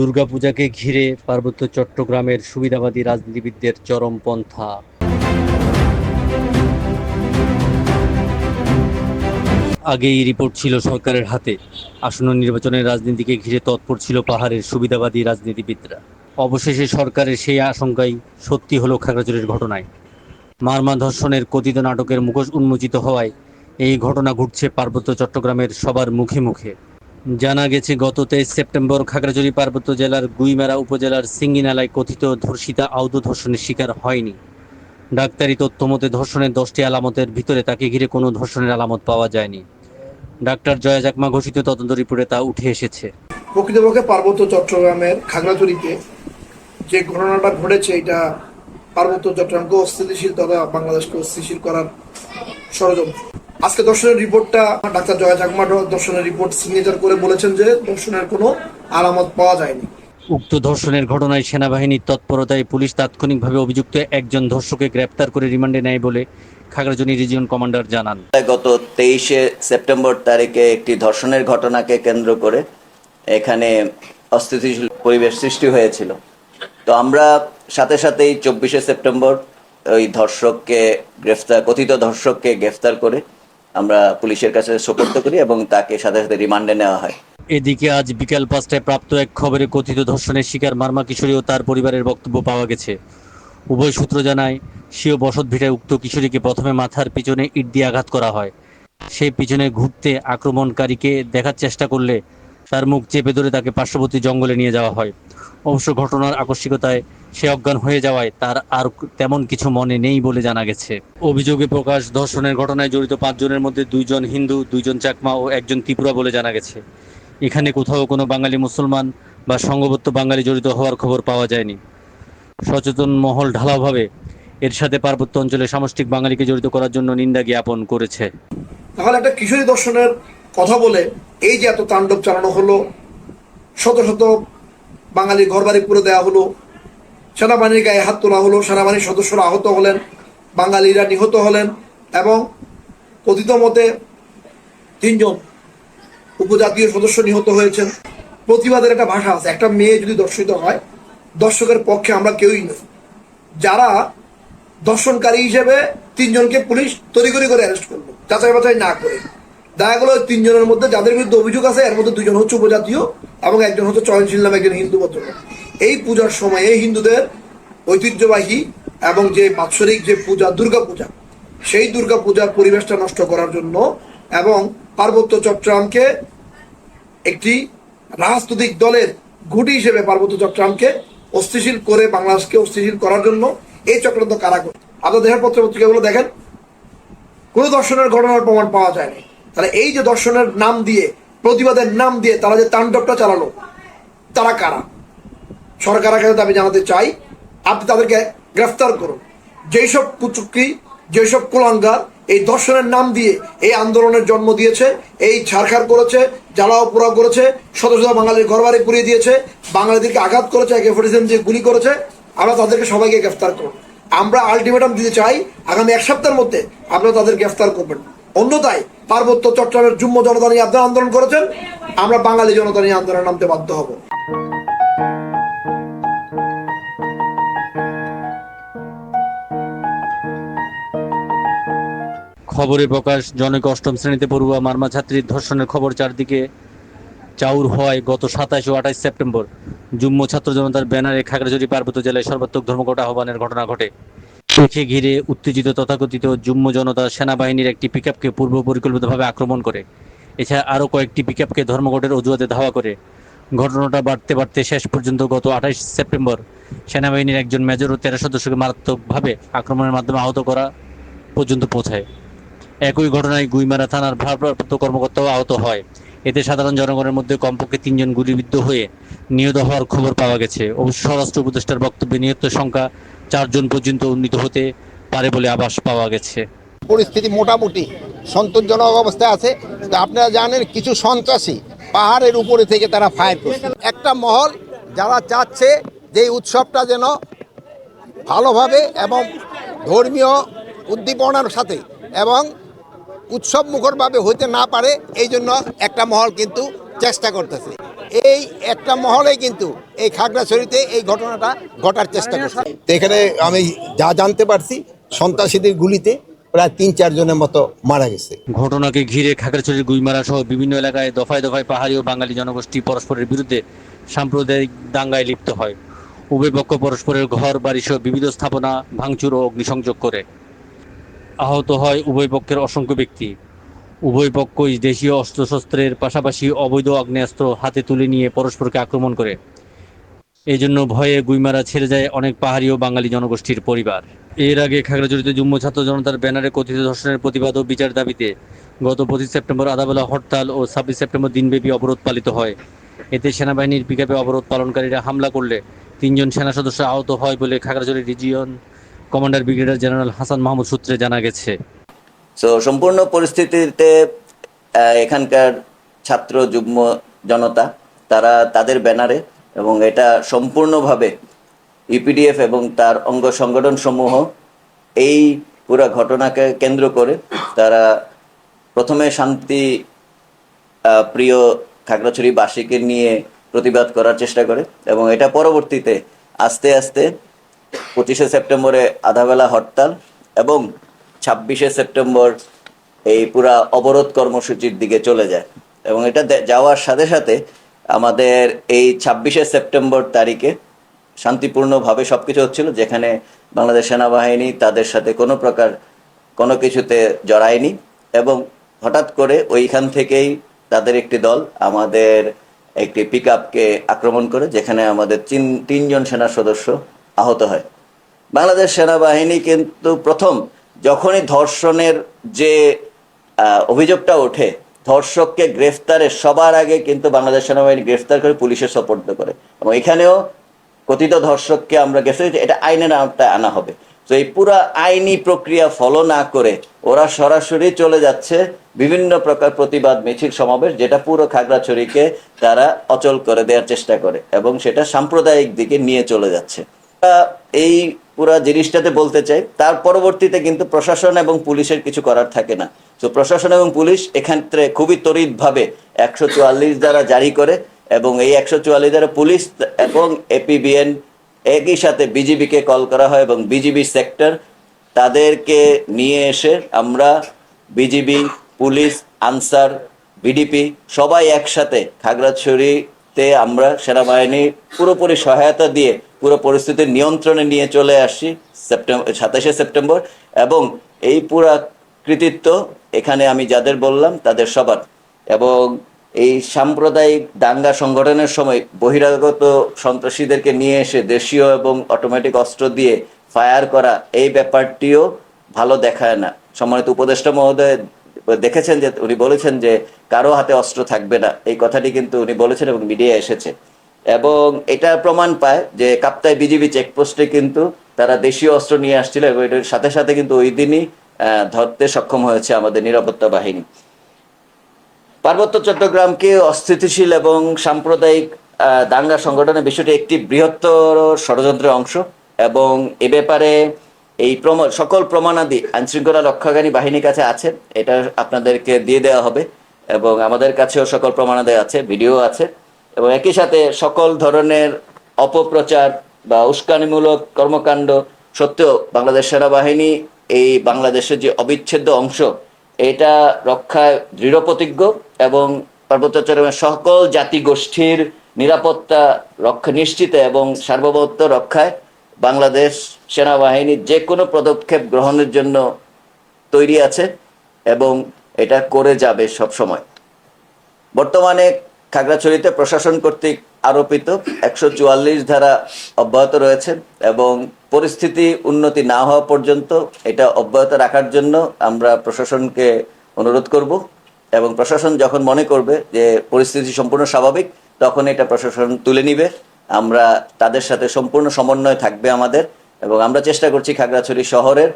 দুর্গাপূজাকে ঘিরে পার্বত্য চট্টগ্রামের সুবিধাবাদী রাজনীতিবিদদের চরমপন্থা আগেই রিপোর্ট ছিল সরকারের হাতে। আসন্ন নির্বাচনের রাজনীতিকে ঘিরে তৎপর ছিল পাহাড়ের সুবিধাবাদী রাজনীতিবিদরা। অবশেষে সরকারের সেই আশঙ্কাই সত্যি হলো খাগড়াছড়ির ঘটনায়। মারমা ধর্ষণের কথিত নাটকের মুখোশ উন্মোচিত হওয়ায় এই ঘটনা ঘটছে পার্বত্য চট্টগ্রামের সবার মুখে মুখে। জানা গেছে, গত তেইশ সেপ্টেম্বর খাগড়াছড়ি পার্বত্য জেলার গুইমারা উপজেলার সিঙ্গিনালায় কথিত ধর্ষিতা আউদ ধর্ষণের শিকার হয়নি। ডাক্তারি তথ্য মতে ধর্ষণের দশটি আলামতের ভিতরে তাকে ঘিরে কোনো ধর্ষণের আলামত পাওয়া যায়নি। ডাক্তার জয়া জাকমা ঘোষিত তদন্ত রিপোর্টে তা উঠে এসেছে। প্রকৃতপক্ষে পার্বত্য চট্টগ্রামের খাগড়াছড়িতে যে ঘটনাটা ঘটেছে, এটা পার্বত্য চট্টগ্রামকে অস্থিতিশীল তথা বাংলাদেশকে অস্থিতিশীল করার ষড়যন্ত্র। আজকে দর্শনের রিপোর্টটা ডাক্তার জয়া চাকমা দর্শনের রিপোর্ট সিগনেচার করে বলেছেন যে দর্শনের কোনো আলামত পাওয়া যায়নি। উক্ত ধর্ষণের ঘটনায় সেনাবাহিনীর তৎপরতায় পুলিশ তাৎক্ষণিকভাবে অভিযুক্ত একজন ধর্ষককে গ্রেপ্তার করে রিমান্ডে নেয় বলে খাগড়াছড়ি রিজিয়ন কমান্ডার জানান। গত তেইশে সেপ্টেম্বর তারিখে একটি ধর্ষণের ঘটনাকে কেন্দ্র করে এখানে অস্থিতিশীল পরিবেশ সৃষ্টি হয়েছিল। তো আমরা সাথে সাথেই চব্বিশে সেপ্টেম্বর ওই ধর্ষককে গ্রেফতার কথিত ধর্ষককে গ্রেফতার করে আমরা পুলিশের কাছে সোপর্দ করি এবং তাকে সাথে সাথে রিমান্ডে নেওয়া হয়। এদিকে আজ বিকেল পাঁচটায় প্রাপ্ত এক খবরে কথিত ধর্ষণের শিকার মার্মা কিশোরী ও তার পরিবারের বক্তব্য পাওয়া গেছে। উভয় সূত্র জানায়, স্বীয় বসত ভিটায় উক্ত কিশোরীকে প্রথমে মাথার পিছনে ইট দিয়ে আঘাত করা হয়। সেই পিছনে ঘুরতে আক্রমণকারীকে দেখার চেষ্টা করলে তার মুখ চেপে ধরে তাকে পার্শ্ববর্তী জঙ্গলে নিয়ে যাওয়া হয়। অবশ্য ঘটনার আকস্মিকতায় সে অজ্ঞান হয়ে যাওয়ায় তার আর তেমন কিছু মনে নেই বলে জানা গেছে। অভিযোগে প্রকাশ ধর্ষণের ঘটনায় জড়িত পাঁচজনের মধ্যে দুইজন হিন্দু, দুইজন চাকমা ও একজন ত্রিপুরা বলে জানা গেছে। এখানে কোথাও কোনো বাঙালি মুসলমান বা সংঘবদ্ধ বাঙালি জড়িত হওয়ার খবর পাওয়া যায়নি। সচেতন মহল ঢালাওভাবে এর সাথে পার্বত্য অঞ্চলে সামষ্টিক বাঙালিকে জড়িত করার জন্য নিন্দা জ্ঞাপন করেছে। তাহলে একটা কিশোরী দর্শনের কথা বলে এই যে এত তাণ্ডব চালানো হলো, শত শত বাঙালির ঘরবাড়ি পুরো দেওয়া হলো। সেনাবাহিনীর গায়ে হাত তোলা হলো, সেনাবাহিনীর সদস্যরা আহত হলেন, বাঙালিরা নিহত হলেন এবং কথিত মতে তিনজন উপজাতীয় সদস্য নিহত হয়েছেন। প্রতিবাদের একটা ভাষা আছে, একটা মেয়ে যদি দর্শিত হয়, দর্শকের পক্ষে আমরা কেউই নই। যারা দর্শনকারী হিসেবে তিনজনকে পুলিশ তড়িঘড়ি করে অ্যারেস্ট করল যাচাই বাছাই না করে। দেখা গেলো তিনজনের মধ্যে যাদের বিরুদ্ধে অভিযোগ আছে, এর মধ্যে দুজন হচ্ছে উপজাতীয়। এবং একজন হচ্ছে চয়নশীল নামে একজন হিন্দু ভদ্রলোক। এই পূজার সময়ে হিন্দুদের ঐতিহ্যবাহী এবং যে বাৎসরিক যে পূজা দুর্গা পূজা সেই দুর্গা পূজার পরিবেশটা নষ্ট করার জন্য এবং পার্বত্য চট্টগ্রামকে একটি রাজনৈতিক দলের ঘুঁটি হিসেবে পার্বত্য চট্টগ্রামকে অস্থিশীল করে বাংলাদেশকে অস্থিশীল করার জন্য এই চক্রান্ত কারা করে? আপনার দেশের পত্র পত্রিকাগুলো দেখেন। কোনো দর্শনের ঘটনার প্রমাণ পাওয়া যায়নি। তাহলে এই যে দর্শনের নাম দিয়ে প্রতিবাদের নাম দিয়ে তারা যে তাণ্ডবটা চালালো, তারা কারা? সরকারের কাছে আমি জানাতে চাই, আপনি তাদেরকে গ্রেফতার করুন। যেসব কুচুক্রি যেসব কুলাঙ্গার, এই দর্শনের নাম দিয়ে এই আন্দোলনের জন্ম দিয়েছে, এই ছাড়খাড় করেছে জ্বালাও পোড়া করেছে, শত শত বাঙালির ঘরবাড়ি পুড়িয়ে দিয়েছে, বাঙালিদেরকে আঘাত করেছে, একে ফোর্টিসেন দিয়ে গুলি করেছে, আমরা তাদেরকে সবাইকে গ্রেফতার করুন। আমরা আলটিমেটাম দিতে চাই, আগামী এক সপ্তাহের মধ্যে আপনারা তাদের গ্রেফতার করবেন। অন্যথায় পার্বত্য চট্টগ্রামের যুম্ম জনতা নিয়ে আপনারা আন্দোলন করেছেন, আমরা বাঙালি জনতা নিয়ে আন্দোলনে নামতে বাধ্য হব। খবরে প্রকাশ, জনক অষ্টম শ্রেণীতে পড়ুয়া মার্মা ছাত্রীর ধর্ষণের খবর চারদিকে চাউর হয় গত সাতাশ ও আঠাশ সেপ্টেম্বর যুগ্ম ছাত্র জনতার ব্যানারে খাগড়াছড়ি পার্বত্য জেলায় সর্বাত্মক ধর্মঘট আহ্বানের ঘটনা ঘটে। একে ঘিরে উত্তেজিত তথাকথিত যুগ্ম জনতা সেনাবাহিনীর একটি পিকআপকে পূর্ব পরিকল্পিতভাবে আক্রমণ করে। এছাড়া আরও কয়েকটি পিকআপকে ধর্মঘটের অজুহাতে ধাওয়া করে। ঘটনাটা বাড়তে বাড়তে শেষ পর্যন্ত গত আঠাশ সেপ্টেম্বর সেনাবাহিনীর একজন মেজর ও তেরো সদস্যকে মারাত্মকভাবে আক্রমণের মাধ্যমে আহত করা পর্যন্ত পৌঁছায়। একই ঘটনায় গুইমারা থানার ভারপ্রাপ্ত কর্মকর্তাও আহত হয়। এতে সাধারণ জনগণের মধ্যে কমপক্ষে তিনজন গুলিবিদ্ধ হয়ে নিহত হওয়ার খবর পাওয়া গেছে। অবশ্য স্বরাষ্ট্র উপদেষ্টার বক্তব্যে নিহত সংখ্যা চারজন পর্যন্ত উন্নীত হতে পারে বলে আবাস পাওয়া গেছে। পরিস্থিতি মোটামুটি সন্তোষজনক অবস্থায় আছে। আপনারা জানেন কিছু সন্ত্রাসী পাহাড়ের উপরে থেকে তারা ফায়ার করছে। একটা মহল যারা চাচ্ছে যে উৎসবটা যেন ভালোভাবে এবং ধর্মীয় উদ্দীপনার সাথে এবং উৎসব মুখরভাবে হতে না পারে, এই জন্য একটা মহল কিন্তু চেষ্টা করতেছে। এই একটা মহলে কিন্তু এই খাগড়াছড়িতে এই ঘটনাটা ঘটার চেষ্টা করছে। এখানে আমি যা জানতে পারছি সন্ত্রাসীদের গুলিতে প্রায় তিন চারজনের মতো মারা গেছে। ঘটনাকে ঘিরে খাগড়াছড়ির গুইমারা সহ বিভিন্ন এলাকায় দফায় দফায় পাহাড়ি ও বাঙালি জনগোষ্ঠী পরস্পরের বিরুদ্ধে সাম্প্রদায়িক দাঙ্গায় লিপ্ত হয়। উভয় পক্ষ পরস্পরের ঘর বাড়ি সহ বিবিধ স্থাপনা ভাঙচুর ও অগ্নিসংযোগ করে। আহত হয় উভয় পক্ষের অসংখ্য ব্যক্তি। উভয় পক্ষই দেশীয় অস্ত্রশস্ত্রের পাশাপাশি অবৈধ আগ্নেয়াস্ত্র হাতে তুলে নিয়ে পরস্পরকে আক্রমণ করে। এই জন্য ভয়ে গুইমারা ছেড়ে যায় অনেক পাহাড়ি ও বাঙালি জনগোষ্ঠীর পরিবার। এর আগে খাগড়াছড়িতে যুগ্ম ছাত্র জনতার ব্যানারে কথিত ধর্ষণের প্রতিবাদ ও বিচার দাবিতে গত পঁচিশ সেপ্টেম্বর আদাবেলা হরতাল ও ছাব্বিশ সেপ্টেম্বর দিনব্যাপী অবরোধ পালিত হয়। এতে সেনাবাহিনীর পিকআপে অবরোধ পালনকারীরা হামলা করলে তিনজন সেনা সদস্য আহত হয় বলে Khagrachhari region commander brigadier general Hasan Mahmud সূত্রে জানা গেছে। সো সম্পূর্ণ পরিস্থিতিতে এখানকার ছাত্র, যুগ্ম জনতা, তারা তাদের ব্যানারে এবং এটা সম্পূর্ণভাবে ইপিডিএফ এবং তার অঙ্গ সংগঠন সমূহ এই পুরো ঘটনাকে কেন্দ্র করে তারা প্রথমে শান্তি প্রিয় খাগড়াছড়িবাসীকে নিয়ে প্রতিবাদ করার চেষ্টা করে এবং এটা পরবর্তীতে আস্তে আস্তে পঁচিশে সেপ্টেম্বরে আধাবেলা হরতাল এবং ছাব্বিশে সেপ্টেম্বর এই পুরা অবরোধ কর্মসূচির দিকে চলে যায়। এবং এটা যাওয়ার সাথে সাথে আমাদের এই ছাব্বিশে সেপ্টেম্বর তারিখে শান্তিপূর্ণভাবে সব কিছু হচ্ছিল, যেখানে বাংলাদেশ সেনাবাহিনী তাদের সাথে কোনো প্রকার কোনো কিছুতে জড়ায়নি এবং হঠাৎ করে ওইখান থেকেই তাদের একটি দল আমাদের একটি পিক আপকে আক্রমণ করে, যেখানে আমাদের তিন তিনজন সেনা সদস্য আহত হয়। বাংলাদেশ সেনাবাহিনী কিন্তু প্রথম যখনই ধর্ষণের যে অভিযোগটা ওঠে, ধর্ষককে গ্রেফতারে সবার আগে কিন্তু বাংলাদেশ সেনাবাহিনী গ্রেফতার করে পুলিশের সোপর্দ করে। এবং এখানেও কথিত ধর্ষককে আমরা গ্রেফতার এটা আইনের আওতায় আনা হবে। তো এই পুরো আইনি প্রক্রিয়া ফলো না করে ওরা সরাসরি চলে যাচ্ছে বিভিন্ন প্রকার প্রতিবাদ মিছিল সমাবেশ, যেটা পুরো খাগড়াছড়িকে তারা অচল করে দেওয়ার চেষ্টা করে এবং সেটা সাম্প্রদায়িক দিকে নিয়ে চলে যাচ্ছে। এই পুরো জিনিসটাতে বলতে চাই, তার পরবর্তীতে কিন্তু প্রশাসন এবং পুলিশের কিছু করার থাকে না। তো প্রশাসন এবং পুলিশ এক্ষেত্রে খুবই তড়িৎভাবে একশো চুয়াল্লিশ দ্বারা জারি করে এবং এই একশো চুয়াল্লিশ দ্বারা পুলিশ এবং এপিবিএন একই সাথে বিজিবিকে কল করা হয় এবং বিজিবি সেক্টর তাদেরকে নিয়ে এসে আমরা বিজিবি, পুলিশ, আনসার, বিডিপি সবাই একসাথে খাগড়াছড়িতে আমরা সেনাবাহিনী পুরোপুরি সহায়তা দিয়ে পুরো পরিস্থিতি নিয়ন্ত্রণে নিয়ে চলে আসি সেপ্টেম্বর সাতাশে সেপ্টেম্বর এবং এই পুরা কৃতিত্ব এখানে আমি যাদের বললাম তাদের সবার। এবং এই সাম্প্রদায়িক দাঙ্গা সংগঠনের সময় বহিরাগত সন্ত্রাসীদেরকে নিয়ে এসে দেশীয় এবং অটোমেটিক অস্ত্র দিয়ে ফায়ার করা এই ব্যাপারটিও ভালো দেখায় না। সম্মানিত উপদেষ্টা মহোদয় দেখেছেন যে, উনি বলেছেন যে, কারও হাতে অস্ত্র থাকবে না। এই কথাটি কিন্তু উনি বলেছেন এবং মিডিয়া এসেছে। এবং এটা প্রমাণ পায় যে কাপ্তাই বিজিবি চেকপোস্টে কিন্তু তারা দেশীয় অস্ত্র নিয়ে আসছিল এবং এটার সাথে সাথে কিন্তু ওই দিনই ধরতে সক্ষম হয়েছে আমাদের নিরাপত্তা বাহিনী। পার্বত্য চট্টগ্রামকে অস্থিতিশীল এবং সাম্প্রদায়িক দাঙ্গা সংগঠনের বিষয়টি একটি বৃহত্তর ষড়যন্ত্রের অংশ এবং এ ব্যাপারে এই প্রমাণ সকল প্রমাণাদি আইনশৃঙ্খলা রক্ষাকারী বাহিনীর কাছে আছে, এটা আপনাদেরকে দিয়ে দেওয়া হবে এবং আমাদের কাছেও সকল প্রমাণাদি আছে, ভিডিও আছে। এবং একই সাথে সকল ধরনের অপপ্রচার বা উস্কানিমূলক কর্মকাণ্ড সত্ত্বেও বাংলাদেশ সেনাবাহিনী এই বাংলাদেশের যে অবিচ্ছেদ্য অংশ, এটা রক্ষায় দৃঢ় প্রতিজ্ঞ এবং পার্বত্য সকল জাতিগোষ্ঠীর নিরাপত্তা রক্ষা নিশ্চিত এবং সার্বভৌমত্ব রক্ষায় বাংলাদেশ সেনাবাহিনী যে কোনো পদক্ষেপ গ্রহণের জন্য তৈরি আছে এবং এটা করে যাবে সব সময় বর্তমানে খাগড়াছড়িতে প্রশাসন কর্তৃক আরোপিত একশো চুয়াল্লিশ ধারা অব্যাহত রয়েছে এবং পরিস্থিতি উন্নতি না হওয়া পর্যন্ত এটা অব্যাহত রাখার জন্য আমরা প্রশাসনকে অনুরোধ করব এবং প্রশাসন যখন মনে করবে যে পরিস্থিতি সম্পূর্ণ স্বাভাবিক, তখন এটা প্রশাসন তুলে নিবে। আমরা তাদের সাথে সম্পূর্ণ সমন্বয় থাকবে আমাদের এবং আমরা চেষ্টা করছি খাগড়াছড়ি শহরের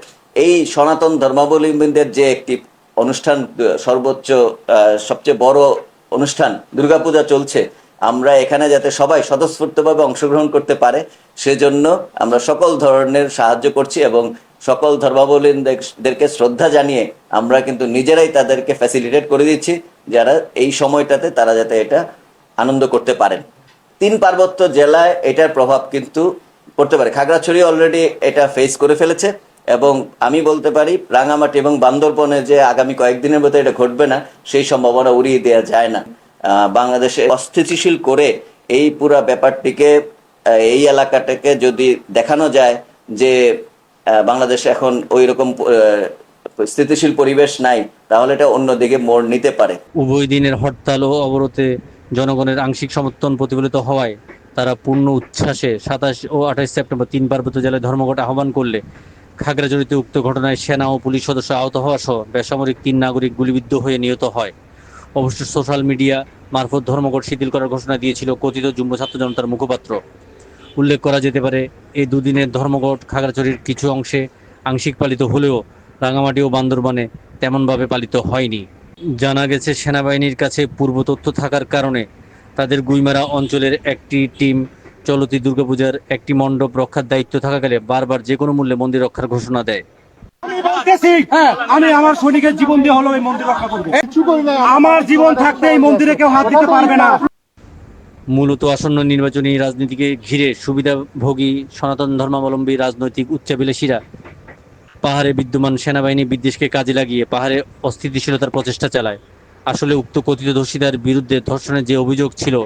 এই সনাতন ধর্মাবলম্বীদের যে একটি অনুষ্ঠান, সর্বোচ্চ সবচেয়ে বড় অনুষ্ঠান, দুর্গাপূজা চলছে। আমরা এখানে যাতে সবাই স্বতঃস্ফূর্তভাবে অংশগ্রহণ করতে পারে, সেজন্য আমরা সকল ধরনের সাহায্য করছি এবং সকল ধর্মাবলম্বীদেরকে শ্রদ্ধা জানিয়ে আমরা কিন্তু নিজেরাই তাদেরকে ফ্যাসিলিটেট করে দিচ্ছি, যারা এই সময়টাতে তারা যাতে এটা আনন্দ করতে পারেন। তিন পার্বত্য জেলায় এটার প্রভাব কিন্তু পড়তে পারে। খাগড়াছড়ি অলরেডি এটা ফেস করে ফেলেছে। এবং আমি বলতে পারি, রাঙামাটি এবং বান্দরবনে যে আগামী কয়েকদিনের মধ্যে এটা ঘটবে না, সেই সম্ভাবনা উড়িয়ে দেওয়া যায় না। বাংলাদেশে অস্থিতিশীল করে এই পুরা ব্যাপারটিকে এই এলাকাটাকে যদি দেখানো যায় যে বাংলাদেশে এখন ওই রকম স্থিতিশীল পরিবেশ নাই, তাহলে এটা অন্যদিকে মোড় নিতে পারে। উভয় দিনের হরতাল ও অবরোধে জনগণের আংশিক সমর্থন প্রতিফলিত হওয়ায় তারা পূর্ণ উচ্ছ্বাসে সাতাশ ও আঠাশ সেপ্টেম্বর তিন পার্বত্য জেলায় ধর্মঘট আহ্বান করলে খাগড়াছড়িতে উক্ত ঘটনায় সেনা ও পুলিশ সদস্য আহত হওয়া সহ বেসামরিক তিন নাগরিক গুলিবিদ্ধ হয়ে নিহত হয়। অবশ্য সোশ্যাল মিডিয়া মারফত ধর্মঘট শিথিল করার ঘোষণা দিয়েছিল কথিত যুগ্ম ছাত্র জনতার মুখপাত্র। উল্লেখ করা যেতে পারে, এই দুদিনের ধর্মঘট খাগড়াছড়ির কিছু অংশে আংশিক পালিত হলেও রাঙামাটি ও বান্দরবানে তেমনভাবে পালিত হয়নি। জানা গেছে, সেনাবাহিনীর কাছে পূর্ব তথ্য থাকার কারণে তাদের গুইমারা অঞ্চলের একটি টিম চলতি দুর্গাপূজার একটি মণ্ডপ রক্ষার দায়িত্ব থাকাকালে বারবার যে কোনো মূল্যে মন্দির রক্ষার ঘোষণা দেয়। আমি আমার সৈনিকের জীবন দিয়ে হলো এই মন্দির রক্ষা করব। আমার জীবন থাকতে এই মন্দিরে কেউ হাত দিতে পারবে না। মূলত আসন্ন নির্বাচনী রাজনীতিকে ঘিরে সুবিধাভোগী সনাতন ধর্মাবলম্বী রাজনৈতিক উচ্চাভিলাষীরা পাহাড়ে বিদ্যমান সেনাবাহিনী বিদ্বেষকে কাজে লাগিয়ে পাহাড়ে অস্থিতিশীলতার প্রচেষ্টা চালায়। আসলে উক্ত কথিত ধর্ষিতার বিরুদ্ধে ধর্ষণের যে অভিযোগ ছিল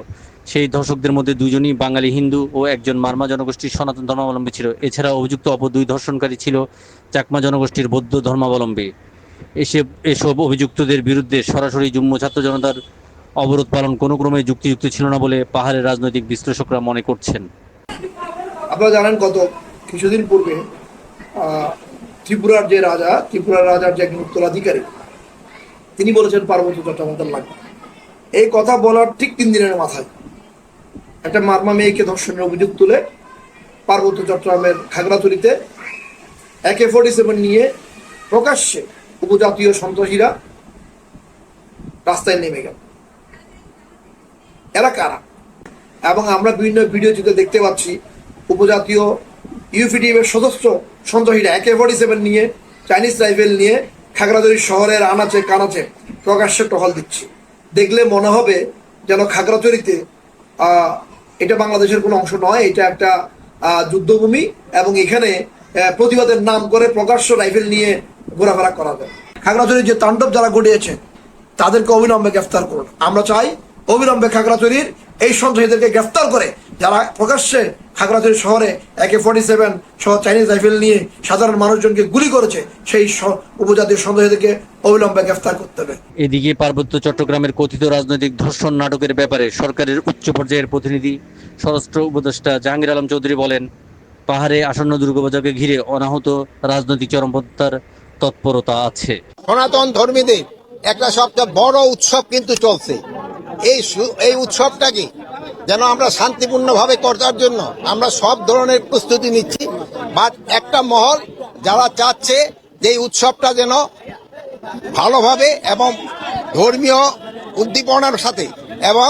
সেই ধর্ষকদের মধ্যে দুজনই বাঙালি হিন্দু ও একজন মারমা জনগোষ্ঠীর সনাতন ধর্মাবলম্বী ছিল। এছাড়া অভিযুক্ত অপর দুই ধর্ষণকারী ছিল চাকমা জনগোষ্ঠীর বৌদ্ধ ধর্মাবলম্বী। এসব এসব অভিযুক্তদের বিরুদ্ধে সরাসরি যুগ্ম ছাত্র জনতার অবরোধ পালন কোনো ক্রমে যুক্তিযুক্ত ছিল না বলে পাহাড়ের রাজনৈতিক বিশ্লেষকরা মনে করছেন। আপনারা জানেন গত কিছুদিন পূর্বে ত্রিপুরার যে রাজা, ত্রিপুরার রাজার যে একজন উত্তরাধিকারী, তিনি বলেছেন পার্বত্য চট্টোপাধ্যায় লাগবে। এই কথা বলার ঠিক তিন দিনের মাথায়। একটা মারমা মেয়েকে ধর্ষণের অভিযোগ তুলে পার্বত্য চট্টগ্রামের খাগড়াছড়িতে একে ফোর্টি সেভেন নিয়ে প্রকাশ্যে উপজাতীয় সন্ত্রাসীরা রাস্তায় নেমে গেল। এরা কারা? এবং আমরা বিভিন্ন ভিডিও চিত্রে দেখতে পাচ্ছি, উপজাতীয় ইউপিডিএফ এর সদস্য সন্ত্রাসীরা একে ফোর্টি সেভেন নিয়ে চাইনিজ রাইফেল নিয়ে খাগড়াছড়ি শহরের আনাচে কানাচে প্রকাশ্যে টহল দিচ্ছে। দেখলে মনে হবে যেন খাগড়াছড়িতে এটা বাংলাদেশের কোনো অংশ নয়, এটা একটা যুদ্ধভূমি এবং এখানে প্রতিবাদের নাম করে প্রকাশ্য রাইফেল নিয়ে ঘোরাফেরা করা যায়। খাগড়াছড়ির যে তাণ্ডব যারা ঘটিয়েছে, তাদেরকে অবিলম্বে গ্রেফতার করুন। আমরা চাই অবিলম্বে খাগড়াছড়ির এই সন্ত্রাসীদেরকে গ্রেফতার করে যারা প্রকাশ্যে খাগড়াছড়ি শহরে একে ফোর্টি সেভেন সহ চাইনিজ রাইফেল নিয়ে সাধারণ মানুষজনকে গুলি করেছে সেই উপজাতীয় সন্ত্রাসীদেরকে অবিলম্বে গ্রেফতার করতে হবে। এদিকে পার্বত্য চট্টগ্রামের কথিত রাজনৈতিক ধর্ষণ নাটকের ব্যাপারে সরকারের উচ্চ পর্যায়ের প্রতিনিধি স্বরাষ্ট্র উপদেষ্টা জাহাঙ্গীর আলম চৌধুরী বলেন পাহাড়ে আসন্ন দুর্গাপূজাকে ঘিরে অনাহত রাজনৈতিক চরমপন্থার তৎপরতা আছে। সনাতন ধর্মীদের একটা সবচেয়ে বড় উৎসব কিন্তু চলছে। এই এই উৎসবটাকে যেন আমরা শান্তিপূর্ণভাবে করার জন্য আমরা সব ধরনের প্রস্তুতি নিচ্ছি। বা একটা মহল যারা চাচ্ছে যে উৎসবটা যেন ভালোভাবে এবং ধর্মীয় উদ্দীপনার সাথে এবং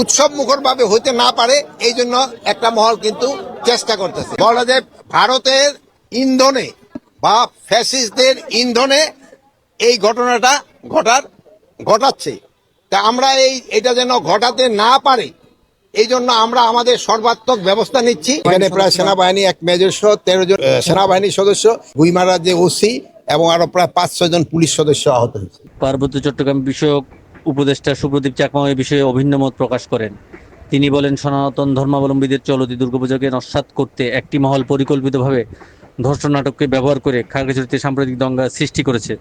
উৎসব মুখরভাবে হতে না পারে, এই জন্য একটা মহল কিন্তু চেষ্টা করতেছে। বলা যায় ভারতের ইন্ধনে বা ফ্যাসিস্টদের ইন্ধনে এই ঘটনাটা ঘটার, ঘটাচ্ছে। তা আমরা এই এটা যেন ঘটাতে না পারে এই জন্য আমরা আমাদের সর্বাত্মক ব্যবস্থা নিচ্ছি। এখানে প্রায় সেনাবাহিনী এক মেজর সহ তেরো জন আহ, সেনাবাহিনী সদস্য গুইমারা যে ওসি এবং আরও প্রায় পাঁচ ছয় জন পুলিশ সদস্য আহত হয়েছে। পার্বত্য চট্টগ্রাম বিষয়ক উপদেষ্টা সুপ্রদীপ চাকমা এই বিষয়ে অভিন্ন মত প্রকাশ করেন। তিনি বলেন সনাতন ধর্মাবলম্বীদের চলতি দুর্গাপূজাকে নস্বাত করতে একটি মহল পরিকল্পিতভাবে ধর্ষণ নাটককে ব্যবহার করে খাগড়াছড়িতে সাম্প্রতিক দঙ্গা সৃষ্টি করেছে।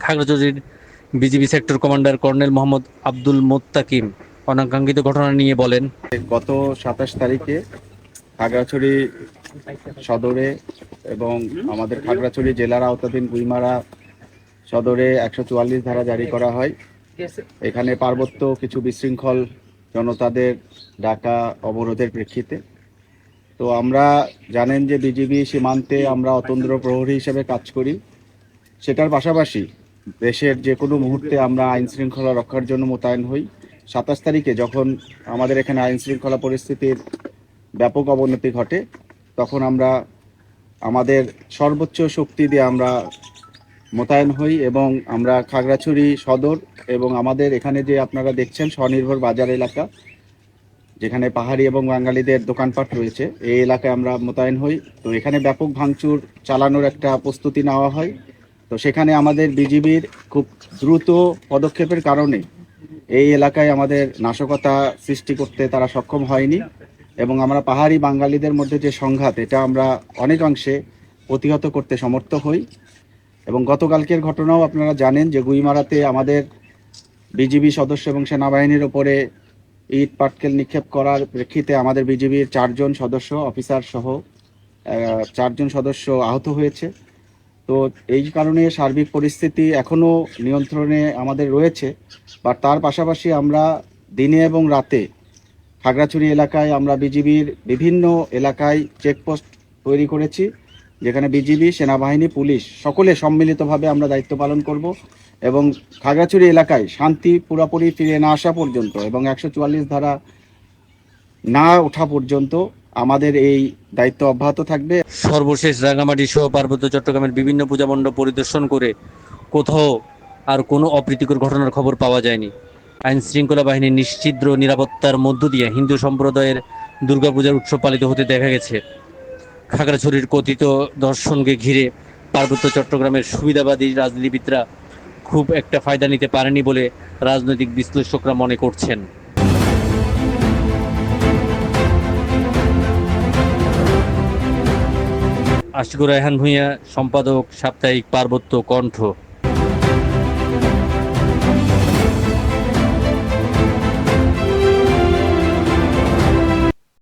খাগড়াছড়ির BGB sector commander colonel Mohammad Abdul Mottakim অনাকাঙ্ক্ষিত ঘটনা নিয়ে বলেন, গত সাতাশ তারিখে খাগড়াছড়ি সদরে এবং আমাদের খাগড়াছড়ি জেলার আওতাধীন গুইমারা সদরে একশো চুয়াল্লিশ ধারা জারি করা হয়। এখানে পার্বত্য কিছু বিশৃঙ্খল জনতাদের ডাকা অবরোধের প্রেক্ষিতে। তো আমরা জানেন যে বিজিবি সীমান্তে আমরা অতন্দ্র প্রহরী হিসেবে কাজ করি। সেটার পাশাপাশি দেশের যে কোনো মুহূর্তে আমরা আইন শৃঙ্খলা রক্ষার জন্য মোতায়েন হই। সাতাশ তারিখে যখন আমাদের এখানে আইন শৃঙ্খলা পরিস্থিতির ব্যাপক অবনতি ঘটে, তখন আমরা আমাদের সর্বোচ্চ শক্তি দিয়ে আমরা মোতায়েন হই এবং আমরা খাগড়াছড়ি সদর এবং আমাদের এখানে যে আপনারা দেখছেন স্বনির্ভর বাজার এলাকা, যেখানে পাহাড়ি এবং বাঙালিদের দোকানপাট রয়েছে, এই এলাকায় আমরা মোতায়েন হই। তো এখানে ব্যাপক ভাঙচুর চালানোর একটা প্রস্তুতি নেওয়া হয়। তো সেখানে আমাদের বিজিবির খুব দ্রুত পদক্ষেপের কারণে এই এলাকায় আমাদের নাশকতা সৃষ্টি করতে তারা সক্ষম হয়নি এবং আমরা পাহাড়ি বাঙালিদের মধ্যে যে সংঘাত, এটা আমরা অনেকাংশে প্রতিহত করতে সমর্থ হই। এবং গতকালকের ঘটনাও আপনারা জানেন যে গুইমারাতে আমাদের বিজিবি সদস্য এবং সেনাবাহিনীর ওপরে ইট, পাটকেল নিক্ষেপ করার প্রেক্ষিতে আমাদের বিজিবির চারজন সদস্য, অফিসার সহ চারজন সদস্য আহত হয়েছে। তো এই কারণে সার্বিক পরিস্থিতি এখনও নিয়ন্ত্রণে আমাদের রয়েছে, বা তার পাশাপাশি আমরা দিনে এবং রাতে খাগড়াছড়ি এলাকায় আমরা বিজিবির বিভিন্ন এলাকায় চেকপোস্ট তৈরি করেছি, যেখানে বিজিবি, সেনাবাহিনী, পুলিশ সকলে সম্মিলিতভাবে আমরা দায়িত্ব পালন করব এবং খাগড়াছড়ি এলাকায় শান্তি পুরোপুরি ফিরে না আসা পর্যন্ত এবং একশো চুয়াল্লিশ ধারা না ওঠা পর্যন্ত আমাদের এই দায়িত্ব অব্যাহত থাকবে। সর্বশেষ রাঙামাটি সহ পার্বত্য চট্টগ্রামের বিভিন্ন পূজা মণ্ডপ পরিদর্শন করে কোথাও আর কোনো অপ্রীতিকর ঘটনার খবর পাওয়া যায়নি। আইন শৃঙ্খলা বাহিনীর নিশ্চিদ্র নিরাপত্তার মধ্য দিয়ে হিন্দু সম্প্রদায়ের দুর্গাপূজার উৎসব পালিত হতে দেখা গেছে। খাগড়াছড়ির কথিত দর্শনকে ঘিরে পার্বত্য চট্টগ্রামের সুবিধাবাদী রাজনীতিবিদরা খুব একটা ফায়দা নিতে পারেনি বলে রাজনৈতিক বিশ্লেষকরা মনে করছেন। আশিকুর রায়হান ভূঁইয়া সম্পাদক সাপ্তাহিক পার্বত্য কণ্ঠ।